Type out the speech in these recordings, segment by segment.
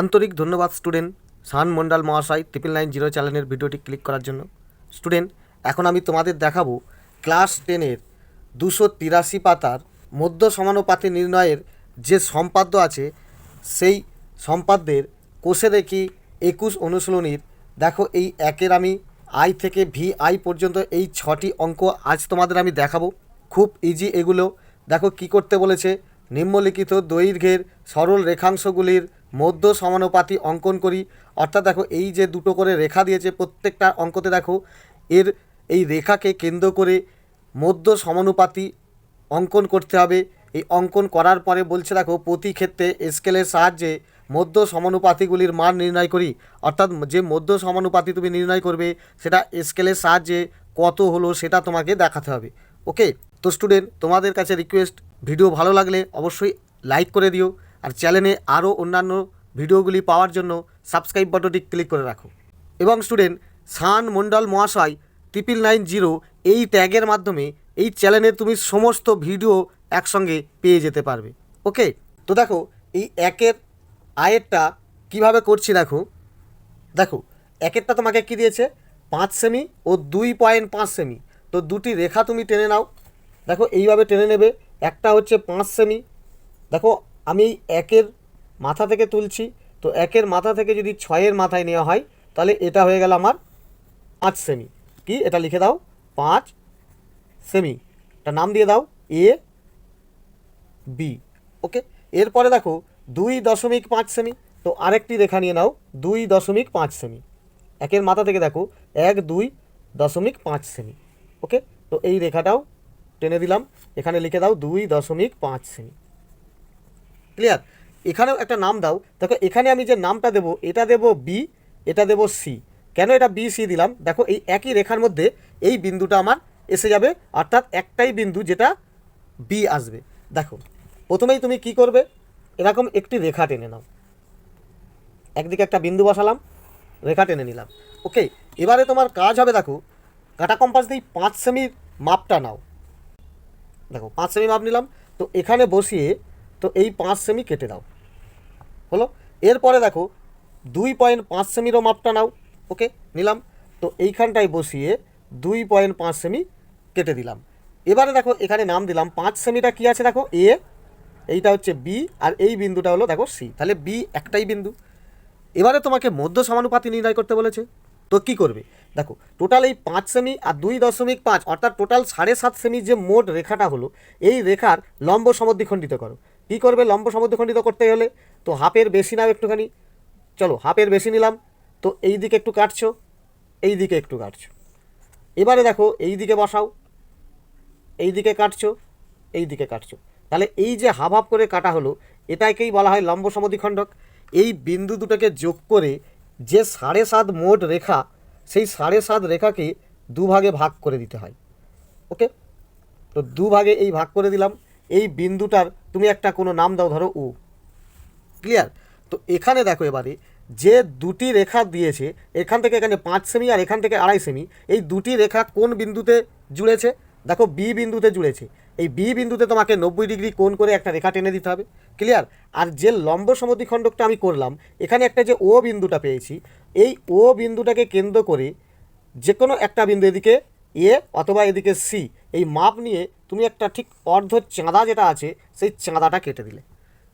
আন্তরিক ধন্যবাদ স্টুডেন্ট শান মন্ডল মহাশয় ট্রিপল নাইন জিরো চ্যানেলের ভিডিওটি ক্লিক করার জন্য। স্টুডেন্ট, এখন আমি তোমাদের দেখাবো ক্লাস টেনের দুশো তিরাশি পাতার মধ্য সমানুপাতি নির্ণয়ের যে সম্পাদ্য আছে, সেই সম্পাদ্যের কোষে দেখি একুশ অনুশীলনীর। দেখো এই একের আমি আই থেকে ভি আই পর্যন্ত এই ছটি অঙ্ক আজ তোমাদের আমি দেখাবো। খুব ইজি এগুলো। দেখো কি করতে বলেছে? নিম্নলিখিত দৈর্ঘ্যের সরল রেখাংশগুলির মধ্য সমানুপাতি অঙ্কন করি। অর্থাৎ দেখো, এই যে দুটো করে রেখা দিয়েছে প্রত্যেকটা অঙ্কতে দেখো, এর এই রেখাকে কেন্দ্র করে মধ্য সমানুপাতি অঙ্কন করতে হবে। এই অঙ্কন করার পরে বলছে দেখো, প্রতি ক্ষেত্রে স্কেলের সাহায্যে মধ্য সমানুপাতিগুলির মান নির্ণয় করি। অর্থাৎ যে মধ্য সমানুপাতি তুমি নির্ণয় করবে, সেটা স্কেলের সাহায্যে কত হলো সেটা তোমাকে দেখাতে হবে। ওকে? তো স্টুডেন্ট তোমাদের কাছে রিকোয়েস্ট ভিডিও ভালো লাগলে অবশ্যই লাইক করে দিও। আর চ্যানেলে আরও অন্যান্য ভিডিওগুলি পাওয়ার জন্য সাবস্ক্রাইব বাটনটি ক্লিক করে রাখো। এবং স্টুডেন্ট সান মণ্ডল মহাশয় ট্রিপল নাইন জিরো এই ট্যাগের মাধ্যমে এই চ্যানেলে তুমি সমস্ত ভিডিও একসঙ্গে পেয়ে যেতে পারবে। ওকে তো দেখো, এই একের আয়েরটা কীভাবে করছি দেখো। দেখো, একেরটা তোমাকে কি দিয়েছে? পাঁচ সেমি ও দুই পয়েন্ট পাঁচ সেমি তো দুটি রেখা তুমি টেনে নাও। দেখো, এইভাবে টেনে নেবে। একটা হচ্ছে পাঁচ সেমি দেখো আমি এই একের মাথা থেকে তুলছি, তো একের মাথা থেকে যদি ছয়ের মাথায় নেওয়া হয়, তাহলে এটা হয়ে গেল আমার পাঁচ সেমি কি? এটা লিখে দাও, পাঁচ সেমি এটা নাম দিয়ে দাও এ বি ওকে এরপরে দেখো, দুই দশমিক পাঁচ সেমি তো আরেকটি রেখা নিয়ে নাও, দুই দশমিক পাঁচ সেমি একের মাথা থেকে দেখো, এক, দুই দশমিক পাঁচ সেমি ওকে তো এই রেখাটাও টেনে দিলাম। এখানে লিখে দাও, দুই দশমিক পাঁচ সেমি ক্লিয়ার এখানেও একটা নাম দাও। দেখো, এখানে আমি যে নামটা দেবো, এটা দেবো বি এটা দেবো সি কেন এটা বি সি দিলাম? দেখো, এই একই রেখার মধ্যে এই বিন্দুটা আমার এসে যাবে, অর্থাৎ একটাই বিন্দু যেটা বি আসবে। দেখো, প্রথমেই তুমি কি করবে? এরকম একটি রেখা টেনে নাও। একদিকে একটা বিন্দু বসালাম, রেখা টেনে নিলাম। ওকে এবারে তোমার কাজ হবে, দেখো, কাটা কম্পাস দিয়ে পাঁচ সেমির মাপটা নাও। দেখো, পাঁচ সেমি মাপ নিলাম। তো এখানে বসিয়ে তো এই পাঁচ সেমি কেটে দাও হলো? এরপরে দেখো, দুই পয়েন্ট পাঁচ সেমিরও মাপটা নাও। ওকে, নিলাম। তো এইখানটায় বসিয়ে দুই পয়েন্ট পাঁচ সেমি কেটে দিলাম। এবারে দেখো, এখানে নাম দিলাম। পাঁচ সেমিটা কী আছে দেখো? এ, এইটা হচ্ছে বি, আর এই বিন্দুটা হলো দেখো সি। তাহলে বি একটাই বিন্দু। এবারে তোমাকে মধ্য সমানুপাতি নির্ণয় করতে বলেছে। তো কী করবে? দেখো টোটাল এই পাঁচ সেমি আর দুই দশমিক পাঁচ, অর্থাৎ টোটাল সাড়ে সাত সেমি যে মোট রেখাটা হলো, এই রেখার লম্ব সমদ্বিখণ্ডিত করো। কী করবে লম্ব সমদ্বিখণ্ডিত করতে হলে তো হাফের বেশি নাও একটুখানি। চলো, হাফের বেশি নিলাম। তো এই দিকে একটু কাটছো, এই দিকে একটু কাটছো। এবারে দেখো, এই দিকে বসাও, এই দিকে কাটছো, এই দিকে কাটছো। তাহলে এই যে হাফ হাফ করে কাটা হলো, এটাকেই বলা হয় লম্ব সমদ্বিখণ্ডক। এই বিন্দু দুটোকে যোগ করে যে সাড়ে সাত মোট রেখা, সেই সাড়ে সাত রেখাকে দুভাগে ভাগ করে দিতে হয়। ওকে? তো দুভাগে এই ভাগ করে দিলাম। এই বিন্দুটার তুমি একটা কোনো নাম দাও, ধরো উ। ক্লিয়ার তো এখানে দেখো এবারে, যে দুটি রেখা দিয়েছে, এখান থেকে এখানে পাঁচ সেমি আর এখান থেকে আড়াই সেমি এই দুটি রেখা কোন বিন্দুতে জুড়েছে? দেখো বি বিন্দুতে জুড়েছে। এই বি বিন্দুতে তোমাকে নব্বই ডিগ্রি কোণ করে একটা রেখা টেনে দিতে হবে। ক্লিয়ার আর যে লম্ব সমদ্বিখণ্ডকটা আমি করলাম, এখানে একটা যে ও বিন্দুটা পেয়েছি, এই ও বিন্দুটাকে কেন্দ্র করে যে কোনো একটা বিন্দু এদিকে এ অথবা এদিকে সি, এই মাপ নিয়ে তুমি একটা ঠিক অর্ধ চাঁদা যেটা আছে, সেই চাঁদাটা কেটে দিলে।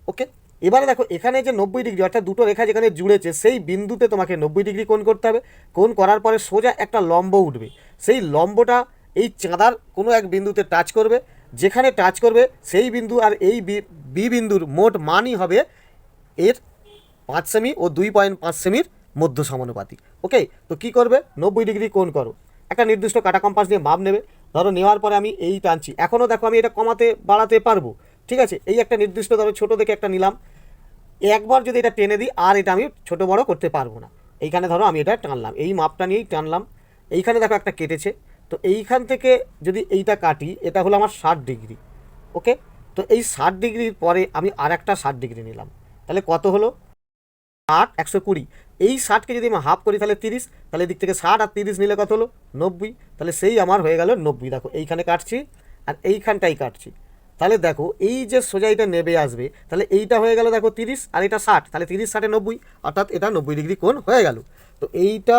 ওকে? এবারে দেখো, এখানে যে নব্বই ডিগ্রি, অর্থাৎ দুটো রেখা যেখানে জুড়েছে, সেই বিন্দুতে তোমাকে নব্বই ডিগ্রি কোণ করতে হবে। কোণ করার পরে সোজা একটা লম্ব উঠবে। সেই লম্বটা এই চাঁদার কোনো এক বিন্দুতে টাচ করবে। যেখানে টাচ করবে, সেই বিন্দু আর এই বি- বিন্দুর মোট মানই হবে এর পাঁচ সেমি ও দুই পয়েন্ট পাঁচ সেমির মধ্য সমানুপাতিক ওকে? তো কি করবে? নব্বই ডিগ্রি কোণ করো। একটা নির্দিষ্ট কাটা কম্পাস দিয়ে মাপ নেবে। ধরো নেওয়ার পরে আমি এই টানছি। এখনও দেখো আমি এটা কমাতে, বাড়াতে পারব। ঠিক আছে? এই একটা নির্দিষ্ট, ধরো ছোটো দেখে একটা নিলাম। একবার যদি এটা টেনে দিই, আর এটা আমি ছোট বড় করতে পারব না। এইখানে ধরো আমি এটা টানলাম। এই মাপটা নিয়েই টানলাম। এইখানে দেখো একটা কেটেছে। তো এইখান থেকে যদি এইটা কাটি, এটা হলো আমার ষাট ডিগ্রি। ওকে? তো এই ষাট ডিগ্রির পরে আমি আর একটা ষাট ডিগ্রি নিলাম। তাহলে কত হলো? ষাট একশো কুড়ি। এই ষাটকে যদি আমি হাফ করি তাহলে তিরিশ, তাহলে দিক থেকে ষাট আর তিরিশ নিলে কত হলো? নব্বই। তাহলে সেই আমার হয়ে গেল নব্বই। দেখো, এইখানে কাটছি আর এইখানটাই কাটছি। তাহলে দেখো, এই যে সোজা এটা নেবে আসবে, তাহলে এইটা হয়ে গেল দেখো তিরিশ আর এটা ষাট। তাহলে তিরিশ, ষাটে নব্বই, অর্থাৎ এটা নব্বই ডিগ্রি কোণ হয়ে গেল। তো এইটা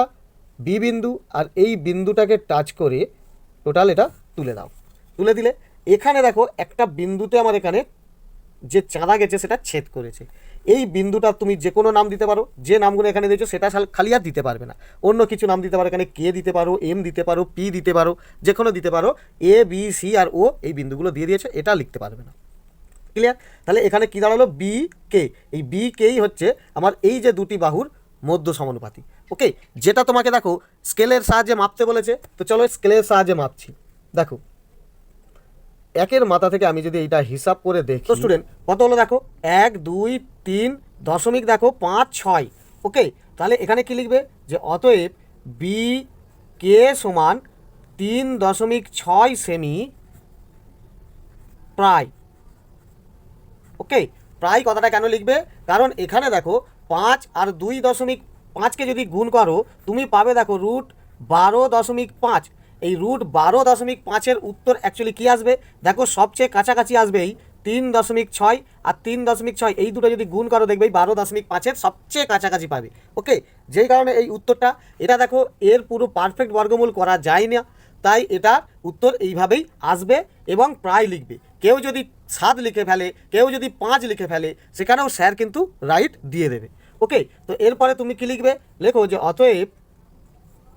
বি বিন্দু আর এই বিন্দুটাকে টাচ করে টোটাল এটা তুলে দাও। তুলে দিলে, এখানে দেখো একটা বিন্দুতে আমার এখানে যে চাঁদা গেছে সেটা ছেদ করেছে। এই বিন্দুটা তুমি যে কোনো নাম দিতে পারো, যে নামগুলো এখানে দিয়েছ সেটা খালি আর দিতে পারবে না। অন্য কিছু নাম দিতে পারো, এখানে কে দিতে পারো, এম দিতে পারো, পি দিতে পারো যে কোনো দিতে পারো, এ, বি, সি আর ও এই বিন্দুগুলো দিয়ে দিয়েছে, এটা লিখতে পারবে না। ক্লিয়ার তাহলে এখানে কি দাঁড়াল? B, K. এই বি, কেই হচ্ছে আমার এই যে দুটি বাহুর মধ্য সমানুপাতি। ওকে যেটা তোমাকে দেখো স্কেলের সাহায্যে মাপতে বলেছে, তো চলো স্কেলের সাহায্যে মাপছি। দেখো একের মাথা থেকে আমি যদি এইটা হিসাব করে দেখি স্টুডেন্ট কত হলো দেখো? এক, দুই, তিন, দশমিক দেখো, পাঁচ, ছয়। ওকে? তাহলে এখানে কি লিখবে? যে অতএব বি কে সমান তিন দশমিক ছয় সেমি প্রায়। ওকে? প্রায় কথাটা কেন লিখবে? কারণ এখানে দেখো, পাঁচ আর দুই দশমিক পাঁচকে যদি গুণ করো, তুমি পাবে দেখো রুট বারো দশমিক পাঁচ। এই রুট বারো দশমিক পাঁচের উত্তর অ্যাকচুয়ালি কী আসবে? দেখো সবচেয়ে কাছাকাছি আসবে এই তিন দশমিক ছয় আর তিন দশমিক ছয়, এই দুটো যদি গুণ করো দেখবে বারো দশমিক পাঁচের সবচেয়ে কাছাকাছি পাবে। ওকে? যেই কারণে এই উত্তরটা, এটা দেখো এর পুরো পারফেক্ট বর্গমূল করা যায় না, তাই এটা উত্তর এইভাবেই আসবে এবং প্রায় লিখবে। কেউ যদি সাত লিখে ফেলে, কেউ যদি পাঁচ লিখে ফেলে, সেখানেও স্যার কিন্তু রাইট দিয়ে দেবে। ওকে? তো এরপরে তুমি কি লিখবে? লেখো যে অতএব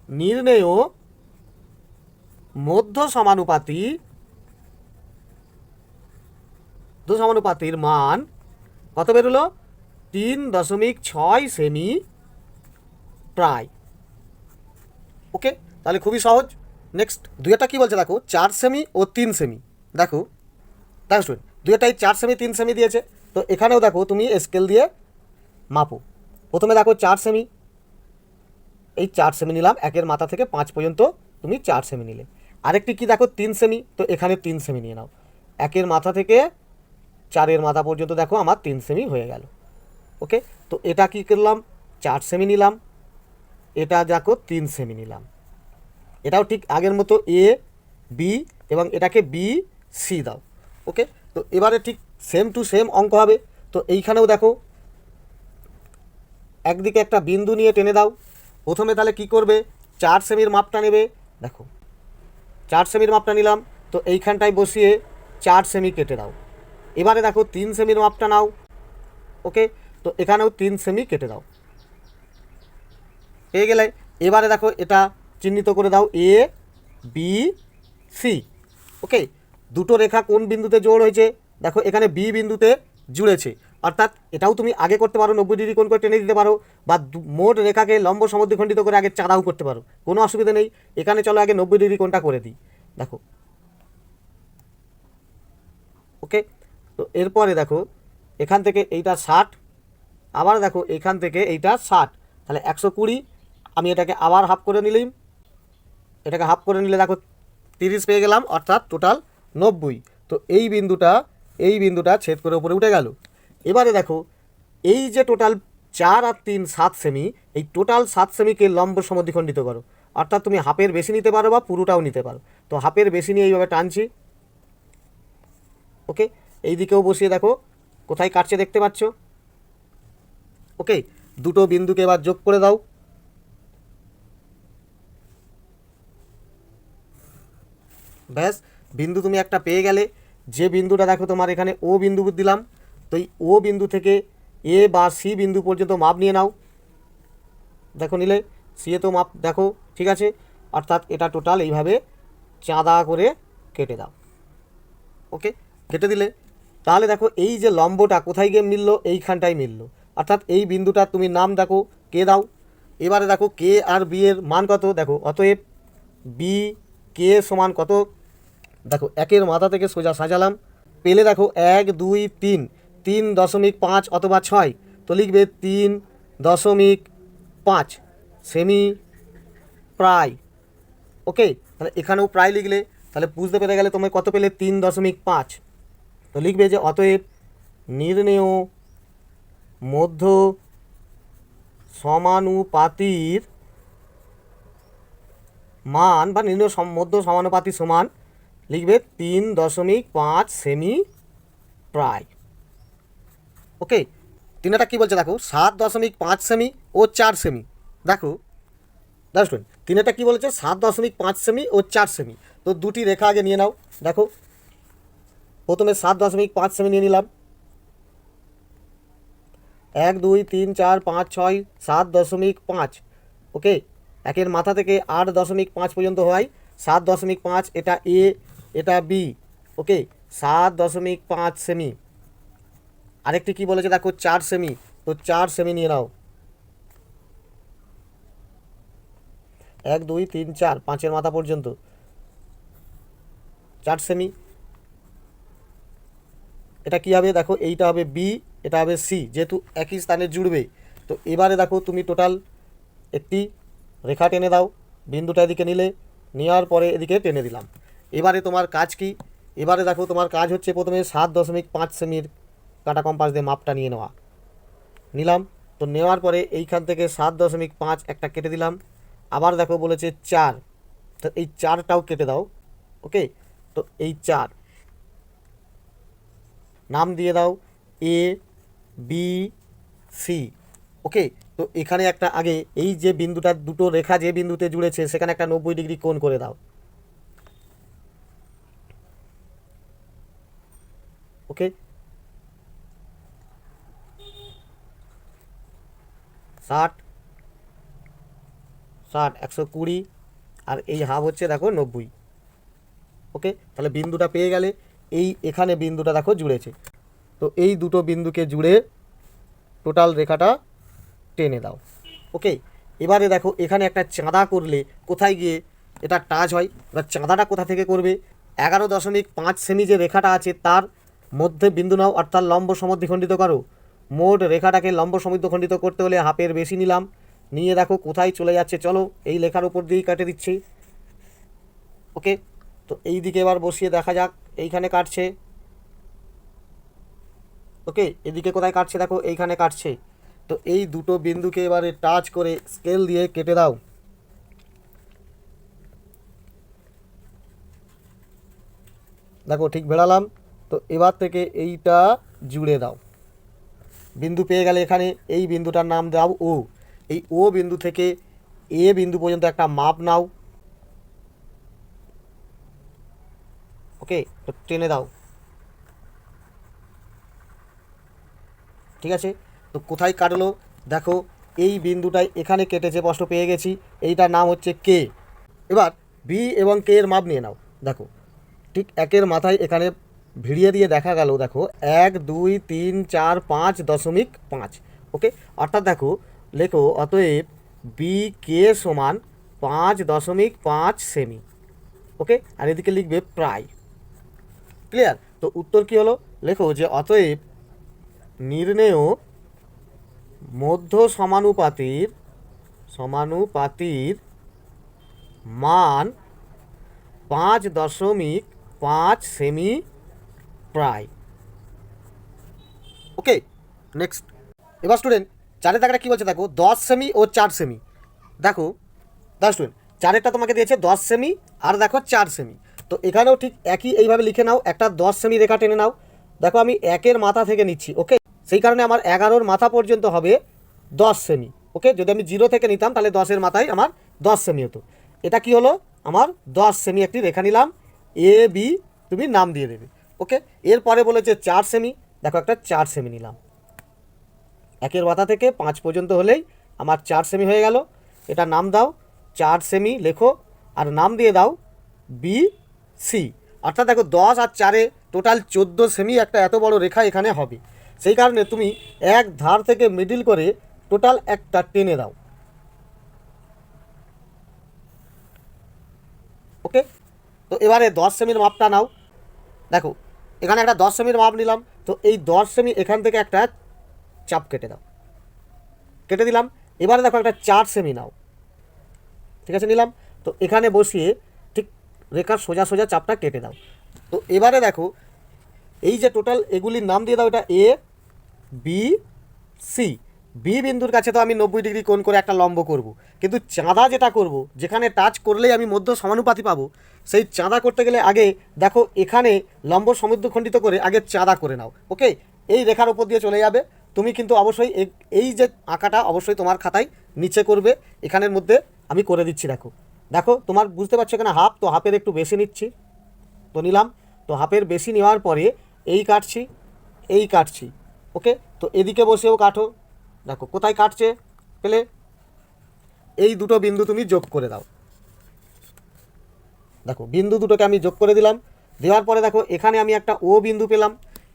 নির্ণেয় মধ্য সমানুপাতি মধ্য সমানুপাতির মান কত বেরোলো? তিন দশমিক ছয় সেমি প্রায়। ওকে, তাহলে খুবই সহজ। নেক্সট, দুইটা কি বলছে দেখো? চার সেমি ও তিন সেমি। দেখো দেখো স্টুডেন্ট দুইটাই চার সেমি, তিন সেমি দিয়েছে। তো এখানেও দেখো, তুমি স্কেল দিয়ে মাপো। প্রথমে দেখো চার সেমি। এই চার সেমি নিলাম, একের মাথা থেকে পাঁচ পর্যন্ত তুমি চার সেমি নিলে। আরেকটি কি দেখো, তিন সেমি তো এখানে তিন সেমি নিয়ে নাও। একের মাথা থেকে চারের মাথা পর্যন্ত দেখো, আমার তিন সেমি হয়ে গেল। ওকে? তো এটা কি করলাম? চার সেমি নিলাম। এটা দেখো, তিন সেমি নিলাম। এটাও ঠিক আগের মতো এ বি এবং এটাকে বি সি দাও। ওকে? তো এবারে ঠিক সেম টু সেম অঙ্ক হবে। তো এইখানেও দেখো, একদিকে একটা বিন্দু নিয়ে টেনে দাও। প্রথমে তাহলে কি করবে? চার সেমির মাপটা নেবে। দেখো চার সেমির মাপটা নিলাম, তো এইখানটায় বসিয়ে চার সেমি কেটে দাও। এবারে দেখো তিন সেমির মাপটা নাও, ওকে? তো এখানেও তিন সেমি কেটে দাও। পেয়ে গেলে এবারে দেখো এটা চিহ্নিত করে দাও, এ, বি, সি, ওকে? দুটো রেখা কোন বিন্দুতে জোড় হয়েছে? দেখো এখানে বি বিন্দুতে জুড়েছে। অর্থাৎ এটাও তুমি আগে করতে পারো, নব্বই ডিগ্রি কোণ করে টেনে দিতে পারো, বা মোট রেখাকে লম্ব সমদ্বিখণ্ডিত করে আগে চাঁদাও করতে পারো। কোনো অসুবিধা নেই। এখানে চলো আগে নব্বই ডিগ্রি কোণটা করে দিই। দেখো। ওকে? তো এরপরে দেখো, এখান থেকে এইটা ষাট, আবার দেখো এখান থেকে এইটা ষাট। তাহলে একশো কুড়ি, আমি এটাকে আবার হাফ করে নিলাম। এটাকে হাফ করে নিলে দেখো তিরিশ পেয়ে গেলাম, অর্থাৎ টোটাল নব্বই। তো এই বিন্দুটা এই বিন্দুটা ছেদ করে উপরে উঠে গেল। এবারে দেখো, এই যে টোটাল চার আর তিন সাত সেমি এই টোটাল সাত সেমিকে লম্ব সমদ্বিখণ্ডিত করো। অর্থাৎ তুমি হাফের বেশি নিতে পারো বা পুরোটাও নিতে পারো। তো হাফের বেশি নিয়ে এইভাবে টানছি। ওকে? এই দিকেও বসিয়ে দেখো, কোথায় কাটছে দেখতে পাচ্ছ? ওকে? দুটো বিন্দুকে এবার যোগ করে দাও। ব্যাস, বিন্দু তুমি একটা পেয়ে গেলে, যে বিন্দুটা দেখো তোমার এখানে ও বিন্দু দিলাম। তো এই ও বিন্দু থেকে এ বা সি বিন্দু পর্যন্ত মাপ নিয়ে নাও। দেখো নিলে, সি তো মাপ, দেখো, ঠিক আছে? অর্থাৎ এটা টোটাল এইভাবে চাঁদা করে কেটে দাও। ওকে? কেটে দিলে, তাহলে দেখো এই যে লম্বটা কোথায় গিয়ে মিললো? এইখানটায় মিললো। অর্থাৎ এই বিন্দুটা তুমি নাম দেখো, কে দাও? এবারে দেখো কে আর বি এর মান কত? দেখো, অতএব বি কে সমান কত? দেখো, একের মাথা থেকে সোজা সাজালাম। পেলে দেখো এক, দুই, তিন। তিন দশমিক পাঁচ অথবা ছয়, তো লিখবে তিন দশমিক পাঁচ সেমি প্রায়। ওকে? তাহলে এখানেও প্রায় লিখলে, তাহলে বুঝতে পেরে গেলে তোমায় কত পেলে? তিন দশমিক পাঁচ। তো লিখবে যে অতএব নির্ণেয় মধ্য সমানুপাতির মান বা নির্ণয় মধ্য সমানুপাতি সমান লিখবে তিন দশমিক পাঁচ সেমি প্রায়। ওকে, তিনটা কি বলছে দেখো, সাত দশমিক পাঁচ সেমি ও চার সেমি। দেখো দেখো তিনটা কি বলেছে? সাত দশমিক পাঁচ সেমি ও চার সেমি। তো দুটি রেখা আগে নিয়ে নাও, দেখো। প্রথমে সাত দশমিক পাঁচ সেমি নিয়ে নিলাম। এক, দুই, তিন, চার, পাঁচ, ছয়, সাত দশমিক পাঁচ। ওকে, একের মাথা থেকে আট দশমিক পাঁচ পর্যন্ত হয়। সাত দশমিক পাঁচ, এটা এ, এটা বি। ওকে, সাত দশমিক পাঁচ সেমি। আরেকটি কি বলেছে? দেখো, চার সেমি তো চার সেমি নিয়ে নাও। এক, দুই, তিন, চার, পাঁচের মাথা পর্যন্ত। চার সেমি এটা কি হবে? দেখো, এইটা হবে বি এটা হবে সি যেহেতু একই স্থানে জুড়বে। তো এবারে দেখো, তুমি টোটাল একটি রেখা টেনে দাও। বিন্দুটা এদিকে নিলে, নেওয়ার পরে এদিকে টেনে দিলাম। এবারে তোমার কাজ কি? এবারে দেখো, তোমার কাজ হচ্ছে প্রথমে সাত দশমিক পাঁচ সেমির কাটা কম্পাস দিয়ে মাপটা নিয়ে নেওয়া। নিলাম, তো নেওয়ার পরে এইখান থেকে সাত দশমিক পাঁচ একটা কেটে দিলাম। আবার দেখো বলেছে চার, তো এই চারটাও কেটে দাও, ওকে? তো এই চার। নাম দিয়ে দাও এ বি সি ওকে? তো এখানে একটা আগে এই যে বিন্দুটা, দুটো রেখা যে বিন্দুতে জুড়েছে, সেখানে একটা নব্বই ডিগ্রি কোণ করে দাও। ওকে? ষাট ষাট, একশো কুড়ি, আর এই হাফ হচ্ছে দেখো নব্বই। ওকে তাহলে বিন্দুটা পেয়ে গেলে এই এখানে বিন্দুটা দেখো জুড়েছে। তো এই দুটো বিন্দুকে জুড়ে টোটাল রেখাটা টেনে দাও। ওকে এবারে দেখো এখানে একটা চাঁদা করলে কোথায় গিয়ে এটা টাচ হয়? এবার চাঁদাটা কোথা থেকে করবে? এগারো দশমিক পাঁচ সেমি যে রেখাটা আছে তার মধ্যে বিন্দু নাও অর্থাৎ লম্ব সমদ্বিখণ্ডিত করো। মোট রেখাটাকে লম্ব সমদ্বিখণ্ডিত করতে হলে হাফের বেশি নিলাম। নিয়ে দেখো কোথায় চলে যাচ্ছে, চলো এই লেখার উপর দিয়েই কাটে দিচ্ছি। ওকে, তো এই দিকে এবার বসিয়ে দেখা যাক, এইখানে কাটছে। ওকে, এদিকে কোথায় কাটছে দেখো, এইখানে কাটছে। তো এই দুটো বিন্দুকে এবারে টাচ করে স্কেল দিয়ে কেটে দাও। দেখো ঠিক বেড়ালাম, তো এবার থেকে এইটা জুড়ে দাও। বিন্দু পেয়ে গেলে এখানে এই বিন্দুটার নাম দাও ও। এই ও বিন্দু থেকে এ বিন্দু পর্যন্ত একটা মাপ নাও। ওকে, তো টেনে দাও। ঠিক আছে? তো কোথায় কাটলো? দেখো, এই বিন্দুটাই এখানে কেটেছে স্পষ্ট পেয়ে গেছি। এইটার নাম হচ্ছে কে। এবার বি এবং কে এর মাপ নিয়ে নাও। দেখো, ঠিক একের মাথায় এখানে ভিড়িয়ে দিয়ে দেখা গেল, দেখো, এক, দুই, তিন, চার, পাঁচ দশমিক পাঁচ, ওকে? অর্থাৎ দেখো, লেখো, অতএব বি কে সমান পাঁচ দশমিক পাঁচ সেমি ওকে? আর এদিকে লিখবে প্রায়। ক্লিয়ার তো উত্তর কি হলো? লেখো যে অতএব নির্ণেয় মধ্য সমানুপাতির সমানুপাতির মান পাঁচ দশমিক পাঁচ সেমি প্রায়। ওকে নেক্সট এবার স্টুডেন্ট চারের দাগটা কী বলছে দেখো? দশ সেমি ও চার সেমি দেখো দেখো স্টুডেন্ট চারেরটা তোমাকে দিয়েছে দশ সেমি আর দেখো চার সেমি তো এখানেও ঠিক একই এইভাবে লিখে নাও, একটা দশ সেমি রেখা টেনে নাও। দেখো আমি একের মাথা থেকে নিচ্ছি ওকে সেই কারণে আমার এগারোর মাথা পর্যন্ত হবে দশ সেমি ওকে যদি আমি জিরো থেকে নিতাম, তাহলে দশের মাথায় আমার দশ সেমি হতো। এটা কি হলো? আমার দশ সেমি একটি রেখা নিলাম এ বি তুমি নাম দিয়ে দেবে। ওকে? এরপরে বলেছে চার সেমি দেখো একটা চার সেমি নিলাম। একের মাথা থেকে পাঁচ পর্যন্ত হলেই আমার চার সেমি হয়ে গেল। এটা নাম দাও, চার সেমি লেখো, আর নাম দিয়ে দাও বি সি অর্থাৎ দেখো দশ আর চারে টোটাল চোদ্দ সেমি একটা এত বড় রেখা এখানে হবে। সেই কারণে তুমি এক ধার থেকে মিডিল করে টোটাল একটা টেনে দাও। ওকে? তো এবারে দশ সেমির মাপটা নাও। দেখো এখানে একটা দশ সেমির মাপ নিলাম, তো এই দশ সেমি এখান থেকে একটা চাপ কেটে দাও। কেটে দিলাম, এবারে দেখো একটা চার সেমি নাও। ঠিক আছে, নিলাম, তো এখানে বসিয়ে ঠিক রেখার সোজা সোজা চাপটা কেটে দাও। তো এবারে দেখো, এই যে টোটাল এগুলির নাম দিয়ে দাও, এটা এ বি সি বি বিন্দুর কাছে তো আমি নব্বই ডিগ্রি কোণ করে একটা লম্ব করব। কিন্তু চাঁদা যেটা করব, যেখানে টাচ করলেই আমি মধ্য সমানুপাতি পাবো, সেই চাঁদা করতে গেলে আগে দেখো এখানে লম্ব সমুদ্রখণ্ডিত করে আগে চাঁদা করে নাও, ওকে? এই রেখার উপর দিয়ে চলে যাবে। তুমি কিন্তু অবশ্যই এই যে আঁকাটা অবশ্যই তোমার খাতায় নিচে করবে। এখানের মধ্যে আমি করে দিচ্ছি, দেখো। দেখো, তোমার বুঝতে পারছ এখানে হাফ, তো হাফের একটু বেশি নিচ্ছি। তো নিলাম। তো হাফের বেশি নেওয়ার পরে এই কাটছি এই কাটছি, ওকে? তো এদিকে বসেও কাটো। দেখো, কোথায় কাটছে পেলে? এই দুটো বিন্দু তুমি যোগ করে দাও। দেখো, বিন্দু দুটোকে আমি যোগ করে দিলাম। দেওয়ার পরে দেখো, এখানে আমি একটা ও বিন্দু পেলাম।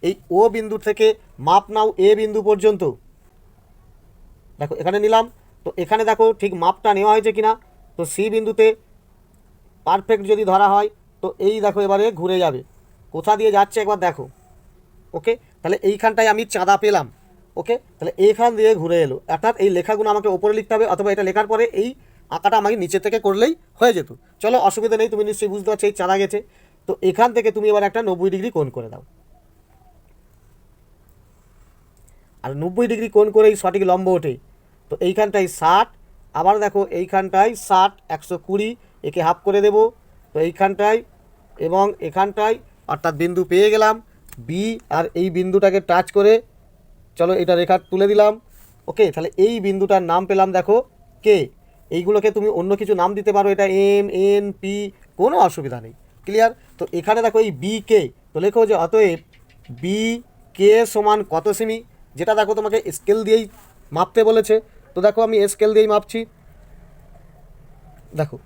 এই ও বিন্দু থেকে মাপ নাও এ বিন্দু পর্যন্ত। দেখো, এখানে নিলাম। তো এখানে দেখো, ঠিক মাপটা নেওয়া হয়েছে কিনা? তো সি বিন্দুতে পারফেক্ট যদি ধরা হয়, তো এই দেখো, এবারে ঘুরে যাবে। কোথা দিয়ে যাচ্ছে একবার দেখো। ওকে তাহলে এইখানটায় আমি চাঁদা পেলাম। ওকে তাহলে এইখান দিয়ে ঘুরে এলো। অর্থাৎ এই লেখাগুলো আমাকে ওপরে লিখতে হবে অথবা এটা লেখার পরে এই আঁকাটা আমাকে নিচে থেকে করলেই হয়ে যেত। চলো, অসুবিধা নেই, তুমি নিশ্চয়ই বুঝতে পারছ, এই চাঁদা গেছে। তো এখান থেকে তুমি এবার একটা নব্বই ডিগ্রি কোণ করে দাও। আর নব্বই ডিগ্রি কোণ করেই সঠিক লম্ব ওঠে। তো এইখানটায় ষাট, আবার দেখো এইখানটায় ষাট, একশো কুড়ি, একে হাফ করে দেব। তো এইখানটায় এবং এখানটায় অর্থাৎ বিন্দু পেয়ে গেলাম বি আর এই বিন্দুটাকে টাচ করে চলো এটা রেখা তুলে দিলাম। ওকে তাহলে এই বিন্দুটার নাম পেলাম, দেখো কে এইগুলোকে তুমি অন্য কিছু নাম দিতে পারো, এটা এম এন পি কোনো অসুবিধা নেই। ক্লিয়ার তো এখানে দেখো এই বি কে তো লেখো যে অতএব বি কে সমান কত সেমি? যেটা দেখো তোমাকে স্কেল দিয়েই মাপতে বলেছে। তো দেখো আমি স্কেল দিয়েই মাপছি। দেখো,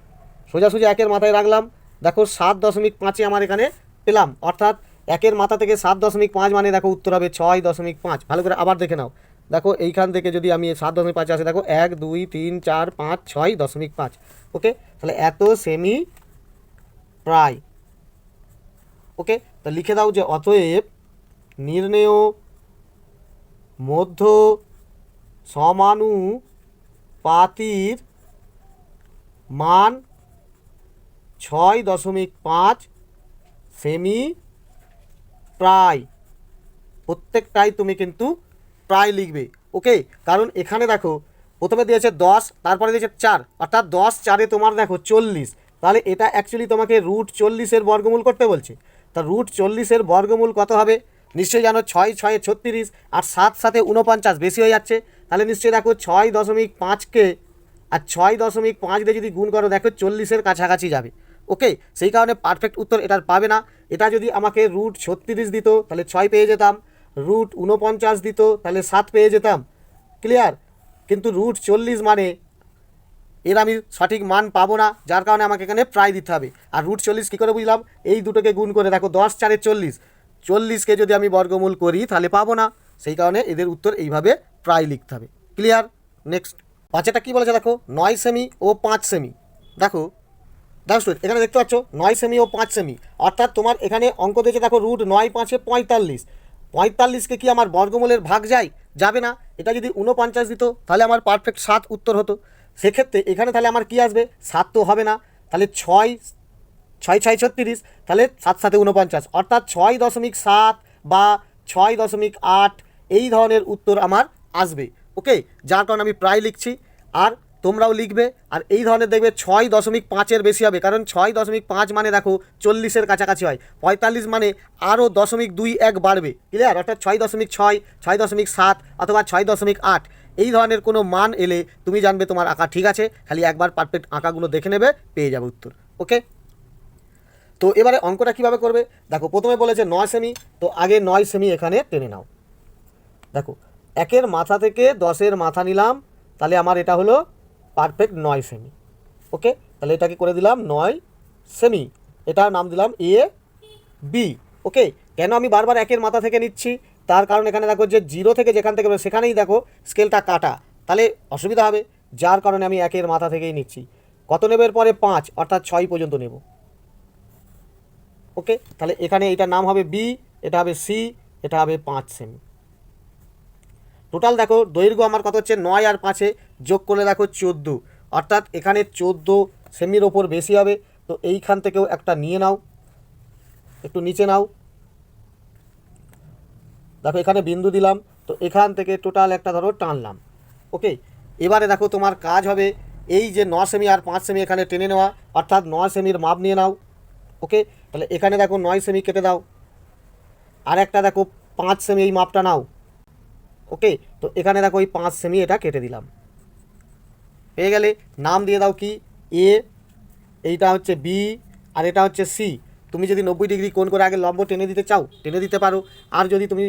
সোজাসুজি একের মাথায় রাখলাম। দেখো সাত দশমিক পাঁচে আমার এখানে পেলাম। অর্থাৎ একের মাথা থেকে সাত দশমিক পাঁচ মানে দেখো উত্তর হবে ছয় দশমিক পাঁচ। ভালো করে আবার দেখে নাও। দেখো এইখান থেকে যদি আমি সাত দশমিক পাঁচে আসে, দেখো এক, দুই, তিন, চার, পাঁচ, ছয় দশমিক পাঁচ। ওকে? তাহলে এত সেমি প্রায়। ওকে? তা লিখে দাও যে অতএব নির্ণেয় মধ্য সমানুপাতির মান ছয় দশমিক পাঁচ সেমি প্রায়। প্রত্যেকটাই তুমি কিন্তু প্রায় লিখবে। ওকে? কারণ এখানে দেখো, প্রথমে দিয়েছে দশ, তারপরে দিয়েছে চার। অর্থাৎ দশ চারে তোমার দেখো চল্লিশ। তাহলে এটা অ্যাকচুয়ালি তোমাকে রুট চল্লিশের বর্গমূল করতে বলছে। তা রুট চল্লিশের বর্গমূল কত হবে? নিশ্চয়ই জানো, ছয়, ছয়ে, ছত্রিশ, আর সাত সাথে উনপঞ্চাশ বেশি হয়ে যাচ্ছে। তাহলে নিশ্চয়ই দেখো ছয় দশমিক পাঁচকে, আর ছয় দশমিক পাঁচ দিয়ে যদি গুণ করো, দেখো চল্লিশের কাছাকাছি যাবে। ওকে সেই কারণে পারফেক্ট উত্তর এটার পাবে না। এটা যদি আমাকে রুট ছত্রিশ দিত, তাহলে ছয় পেয়ে যেতাম। রুট উনপঞ্চাশ দিত, তাহলে সাত পেয়ে যেতাম। ক্লিয়ার কিন্তু রুট চল্লিশ মানে এর আমি সঠিক মান পাবো না, যার কারণে আমাকে এখানে প্রায় দিতে হবে। আর রুট চল্লিশ কী করে বুঝলাম? এই দুটোকে গুণ করে দেখো, দশ চারে চল্লিশ। চল্লিশকে যদি আমি বর্গমূল করি, তাহলে পাবো না। সেই কারণে এদের উত্তর এইভাবে প্রায় লিখতে হবে। ক্লিয়ার নেক্সট পাঁচেটা কী বলেছে দেখো? নয় সেমি ও পাঁচ সেমি দেখো দেখো এখানে দেখতে পাচ্ছ নয় সেমি ও পাঁচ সেমি অর্থাৎ তোমার এখানে অঙ্ক দিয়েছে দেখো রুট নয় পাঁচে পঁয়তাল্লিশ। পঁয়তাল্লিশকে কি আমার বর্গমূলের ভাগ যায়? যাবে না। এটা যদি উনপঞ্চাশ দিত, তাহলে আমার পারফেক্ট সাত উত্তর হতো। সেক্ষেত্রে এখানে তাহলে আমার কি আসবে? সাত তো হবে না। তাহলে ছয় ছয় ছয়, ছত্রিশ, তাহলে সাত সাথে উনপঞ্চাশ অর্থাৎ ছয় দশমিক সাত বা ছয় দশমিক আট, এই ধরনের উত্তর আমার আসবে। ওকে যার কারণে আমি প্রায় লিখছি। আর তোমরাও লিখবে, আর এই ধরনের দেখবে ছয় দশমিক পাঁচের বেশি হবে, কারণ ছয় দশমিক পাঁচ মানে দেখো চল্লিশের কাছাকাছি হয়, পঁয়তাল্লিশ মানে আরও দশমিক দুই এক বাড়বে ক্লিয়ার অর্থাৎ ছয় দশমিক ছয় ছয় দশমিক সাত অথবা ছয় দশমিক আট, এই ধরনের কোনো মান এলে তুমি জানবে তোমার আঁকা ঠিক আছে, খালি একবার পারফেক্ট আঁকাগুলো দেখে নেবে, পেয়ে যাবে উত্তর ওকে তো এবারে অঙ্কটা কীভাবে করবে? দেখো, প্রথমে বলেছে নয় সেমি তো আগে নয় সেমি এখানে টেনে নাও, দেখো, একের মাথা থেকে দশের মাথা নিলাম, তাহলে আমার এটা হলো পারফেক্ট নয় সেমি ওকে তাহলে এটাকে করে দিলাম নয় সেমি এটার নাম দিলাম এ বি ওকে কেন আমি বারবার একের মাথা থেকে নিচ্ছি? তার কারণ এখানে দেখো যে জিরো থেকে যেখান থেকে সেখানেই দেখো স্কেলটা কাটা। তাহলে অসুবিধা হবে, যার কারণে আমি একের মাথা থেকেই নিচ্ছি। কত নেবের পরে পাঁচ, অর্থাৎ ছয় পর্যন্ত নেব। ওকে তাহলে এখানে এটার নাম হবে বি এটা হবে সি এটা হবে পাঁচ সেমি টোটাল দেখো, দৈর্ঘ্য আমার কত হচ্ছে? নয় আর পাঁচে যোগ করে দেখো চোদ্দ। অর্থাৎ এখানে চোদ্দ সেমির ওপর বেশি হবে। তো এইখান থেকেও একটা নিয়ে নাও। একটু নিচে নাও। দেখো, এখানে বিন্দু দিলাম। তো এখান থেকে টোটাল একটা ধরো টানলাম। ওকে এবারে দেখো তোমার কাজ হবে এই যে ন সেমি আর পাঁচ সেমি এখানে টেনে নেওয়া। অর্থাৎ নয় সেমির মাপ নিয়ে নাও। ওকে তাহলে এখানে দেখো নয় সেমি কেটে দাও। আর একটা দেখো, পাঁচ সেমি এই মাপটা নাও। ওকে তো এখানে দেখো এই পাঁচ সেমি এটা কেটে দিলাম। পেয়ে গেলে নাম দিয়ে দাও কি? এ এইটা হচ্ছে বি আর এটা হচ্ছে সি তুমি যদি নব্বই ডিগ্রি কোণ করে আগে লম্ব টেনে দিতে চাও, টেনে দিতে পারো। আর যদি তুমি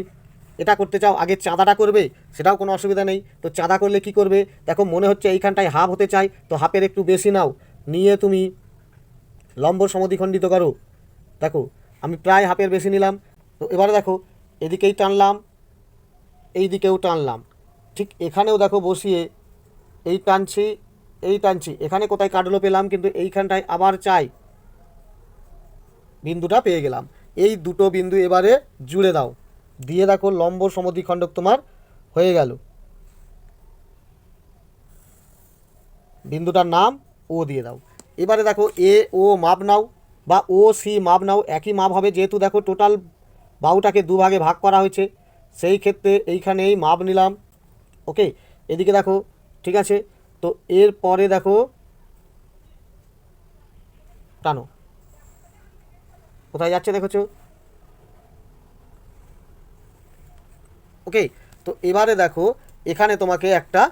এটা করতে চাও, আগে চাঁদাটা করবে, সেটাও কোনো অসুবিধা নেই। তো চাঁদা করলে কি করবে? দেখো মনে হচ্ছে এইখানটায় হাফ হতে চাই, তো হাফের একটু বেশি নাও। নিয়ে তুমি লম্ব সমদ্বিখণ্ডিত করো। দেখো, আমি প্রায় হাফের বেশি নিলাম। তো এবারে দেখো, এদিকেই টানলাম। এই দিকেও টানলাম। ঠিক এখানেও দেখো বসিয়ে এই টানছি এই টানছি। এখানে কোথায় কাটলো পেলাম, কিন্তু এইখানটায় আবার চাই। বিন্দুটা পেয়ে গেলাম। এই দুটো বিন্দু এবারে জুড়ে দাও। দিয়ে দেখো লম্ব সমদ্বিখণ্ডক তোমার হয়ে গেল। বিন্দুটার নাম ও দিয়ে দাও। এবারে দেখো এ, ও মাপ নাও বা ও, সি মাপ নাও। একই মাপ হবে, যেহেতু দেখো টোটাল বাহুটাকে দুভাগে ভাগ করা হয়েছে। সেই ক্ষেত্রে এইখানেই মাপ নিলাম। ওকে? এদিকে দেখো, ঠিক আছে? তো এর পরে দেখো, টানো। কোথায় যাচ্ছে দেখেছ? ওকে? তো এবারে দেখো, এখানে তোমাকে একটা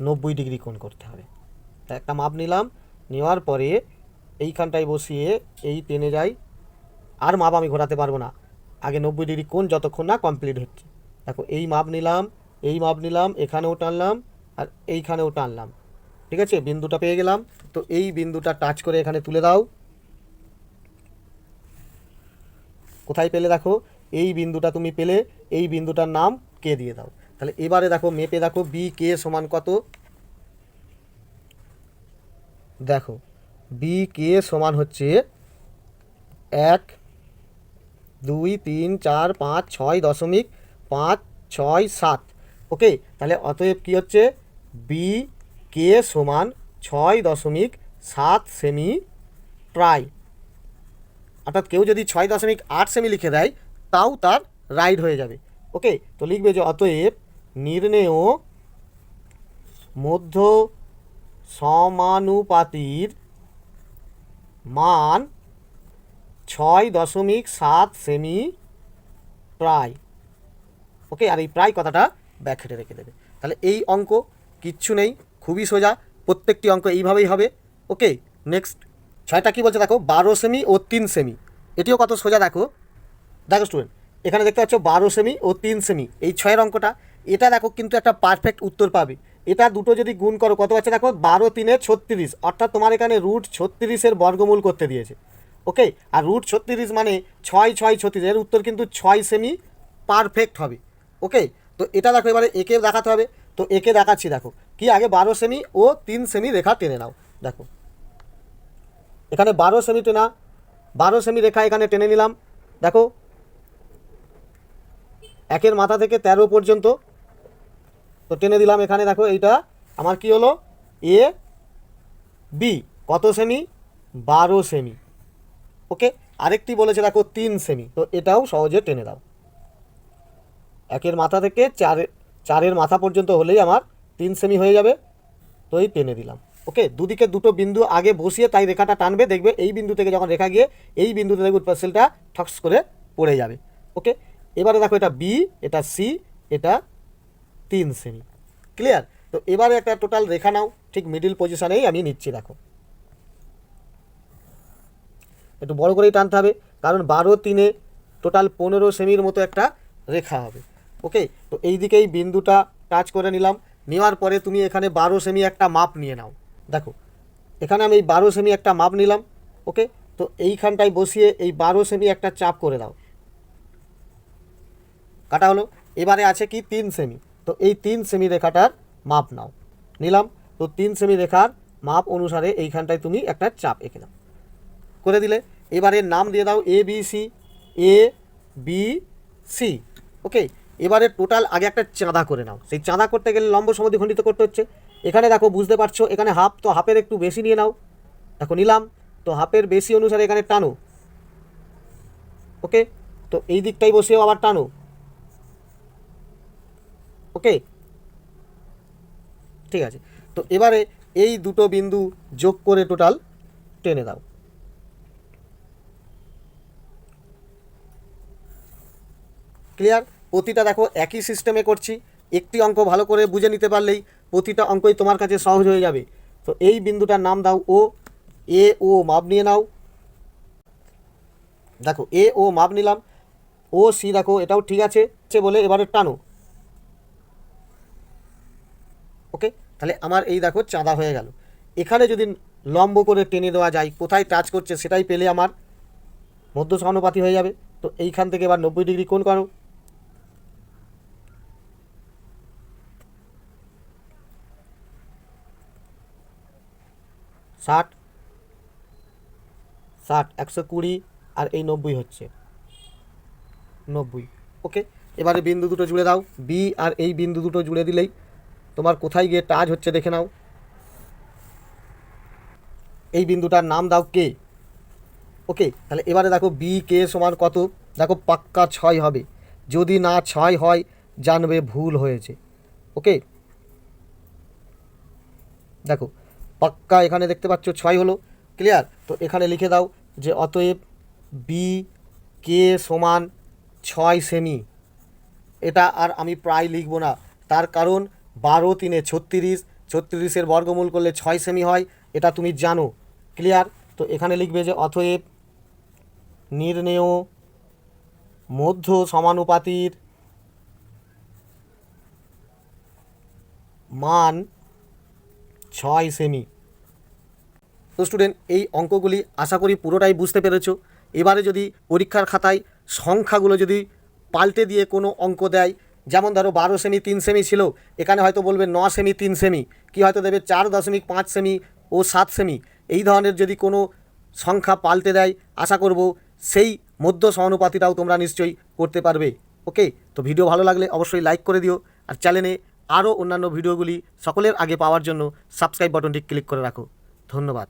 নব্বই ডিগ্রি কোণ করতে হবে। তা একটা মাপ নিলাম, নেওয়ার পরে এইখানটায় বসিয়ে এই টেনে যাই। আর মাপ আমি ঘোরাতে পারব না। আগে নব্বই ডিগ্রি কোণ যতক্ষণ না কমপ্লিট হচ্ছে। দেখো, এই মাপ নিলাম, এই মাপ নিলাম, এখানেও টানলাম, আর এইখানেও টানলাম। ঠিক আছে? বিন্দুটা পেয়ে গেলাম। তো এই বিন্দুটা টাচ করে এখানে তুলে দাও। কোথায় পেলে দেখো? এই বিন্দুটা তুমি পেলে, এই বিন্দুটার নাম কে দিয়ে দাও। তাহলে এবারে দেখো, মেপে দেখো বি কে সমান কত? দেখো বি কে সমান হচ্ছে এক দুই, তিন, চার, পাঁচ, ছয় দশমিক পাঁচ, ছয়, সাত। ওকে, তাহলে অতএব কী হচ্ছে? বি কে সমান ছয় দশমিক সাত সেমি প্রায় অর্থাৎ কেউ যদি ছয় দশমিক আট সেমি লিখে দেয়, তাও তার রাইড হয়ে যাবে। ওকে, তো লিখবে যে অতএব নির্ণেয় মধ্য সমানুপাতির মান ছয় দশমিক সাত সেমি প্রায়। ওকে আর এই প্রায় কথাটা ব্যাখ্যাটে রেখে দেবে। তাহলে এই অঙ্ক কিচ্ছু নেই, খুবই সোজা, প্রত্যেকটি অঙ্ক এইভাবেই হবে। ওকে নেক্সট ছয়টা কী বলছে দেখো? বারো সেমি ও তিন সেমি এটিও কত সোজা দেখো? দেখো স্টুডেন্ট এখানে দেখতে পাচ্ছ বারো সেমি ও তিন সেমি এই ছয়ের অঙ্কটা, এটা দেখো কিন্তু একটা পারফেক্ট উত্তর পাবে। এটা দুটো যদি গুণ করো, কত আছে দেখো? বারো তিনে ছত্রিশ। অর্থাৎ তোমার এখানে রুট ছত্রিশের বর্গমূল করতে দিয়েছে। ওকে আর রুট ছত্রিশ মানে ছয় ছয়, ছত্রিশ। এর উত্তর কিন্তু ছয় সেমি পারফেক্ট হবে। ওকে তো এটা দেখো, এবারে একে দেখাতে হবে। তো একে দেখাচ্ছি, দেখো। কি আগে বারো সেমি ও তিন সেমি রেখা টেনে নাও। দেখো। এখানে বারো সেমি টেনা, বারো সেমি রেখা এখানে টেনে নিলাম। দেখো। একের মাথা থেকে তেরো পর্যন্ত। তো টেনে দিলাম এখানে, দেখো, এইটা। আমার কি হলো? এ বি কত সেমি বারো সেমি ওকে আরেকটি বলেছে, দেখো, তিন সেমি তো এটাও সহজে টেনে দাও। একের মাথা থেকে চারের চারের মাথা পর্যন্ত হলেই আমার তিন সেমি হয়ে যাবে। তো এই টেনে দিলাম। ওকে, দুদিকে দুটো বিন্দু আগে বসিয়ে তাই রেখাটা টানবে, দেখবে এই বিন্দু থেকে যখন রেখা গিয়ে এই বিন্দুতে দেখবে পেন্সিলটা ঠক্স করে পড়ে যাবে। ওকে, এবারে দেখো এটা বি এটা সি এটা তিন সেমি ক্লিয়ার তো এবারে একটা টোটাল রেখা নাও, ঠিক মিডিল পজিশনেই আমি নিচ্ছি, দেখো। একটু বড় করেই টানতে হবে, কারণ বারো তিনে টোটাল পনেরো সেমির মতো একটা রেখা হবে। ওকে তো এই দিকেই বিন্দুটা টাচ করে নিলাম, নেওয়ার পরে তুমি এখানে বারো সেমি একটা মাপ নিয়ে নাও। দেখো, এখানে আমি এই বারো সেমি একটা মাপ নিলাম ওকে তো এইখানটায় বসিয়ে এই বারো সেমি একটা চাপ করে দাও। কাটা হলো। এবারে আছে কি? তিন সেমি। তো এই তিন সেমি রেখাটার মাপ নাও। নিলাম। তো তিন সেমি রেখার মাপ অনুসারে এইখানটায় তুমি একটা চাপ এঁকে দাও। করে দিলে। এবারে নাম দিয়ে দাও A B C A B C okay এবারে টোটাল আগে একটা চাঁদা করে নাও। সেই চাঁদা করতে গেলে লম্ব সমদ্বিখণ্ডিত করতে হচ্ছে। এখানে দেখো, বুঝতে পারছ, এখানে হাফ, তো হাফের একটু বেশি নিয়ে নাও। দেখো, নিলাম, তো হাফের বেশি অনুসারে এখানে টানো। ওকে তো এই দিকটাই বসেও আবার টানো। ওকে ঠিক আছে। তো এবারে এই দুটো বিন্দু যোগ করে টোটাল টেনে দাও। ক্লিয়ার প্রতিটা দেখো একই সিস্টেমে করছি, একটি অঙ্ক ভালো করে বুঝে নিতে পারলেই প্রতিটা অঙ্কই তোমার কাছে সহজ হয়ে যাবে। তো এই বিন্দুটার নাম দাও ও এ ও মাপ নিয়ে নাও। দেখো এ ও মাপ নিলাম। ও সি দেখো, এটাও ঠিক আছে সে বলে এবারে টানো। ওকে তাহলে আমার এই দেখো চাঁদা হয়ে গেল। এখানে যদি লম্ব করে টেনে দেওয়া যায়, কোথায় টাচ করছে সেটাই পেলে আমার মধ্য হয়ে যাবে। তো এইখান থেকে এবার নব্বই ডিগ্রি কোণ করো। ষাট ষাট, একশো কুড়ি আর এই নব্বই হচ্ছে। নব্বই, ওকে? এবারে বিন্দু দুটো জুড়ে দাও। বি আর এই বিন্দু দুটো জুড়ে দিলেই তোমার কোথায় গিয়ে টাচ হচ্ছে দেখে নাও। এই বিন্দুটার নাম দাও কে ওকে? তাহলে এবারে দেখো বি কে সমান কত? দেখো পাক্কা ছয় হবে। যদি না ছয় হয়, জানবে ভুল হয়েছে, ওকে? দেখো পাক্কা এখানে দেখতে পাচ্ছ ছয় হলো। ক্লিয়ার তো এখানে লিখে দাও যে অতএব বি কে সমান ছয় সেমি এটা আর আমি প্রায় লিখব না। তার কারণ বারো তিনে ছত্রিশ, ছত্রিশের বর্গমূল করলে ছয় সেমি হয়, এটা তুমি জানো। ক্লিয়ার তো এখানে লিখবে যে অতএব নির্ণেয় মধ্য সমানুপাতির মান ছয় সেমি। তো স্টুডেন্ট এই অঙ্কগুলি আশা করি পুরোটাই বুঝতে পেরেছ। এবারে যদি পরীক্ষার খাতায় সংখ্যাগুলো যদি পাল্টে দিয়ে কোনো অঙ্ক দেয়, যেমন ধরো বারো সেমি, তিন সেমি ছিল, এখানে হয়তো বলবে ন সেমি, তিন সেমি, কি হয়তো দেবে চার দশমিক পাঁচ সেমি ও সাত সেমি। এই ধরনের যদি কোনো সংখ্যা পাল্টে দেয়, আশা করব সেই মধ্য সহানুপাতিটাও তোমরা নিশ্চয়ই করতে পারবে। ওকে তো ভিডিও ভালো লাগলে অবশ্যই লাইক করে দিও, আর চ্যানেলে আরও অন্যান্য ভিডিওগুলি সকলের আগে পাওয়ার জন্য সাবস্ক্রাইব বাটনটি ক্লিক করে রাখো। ধন্যবাদ।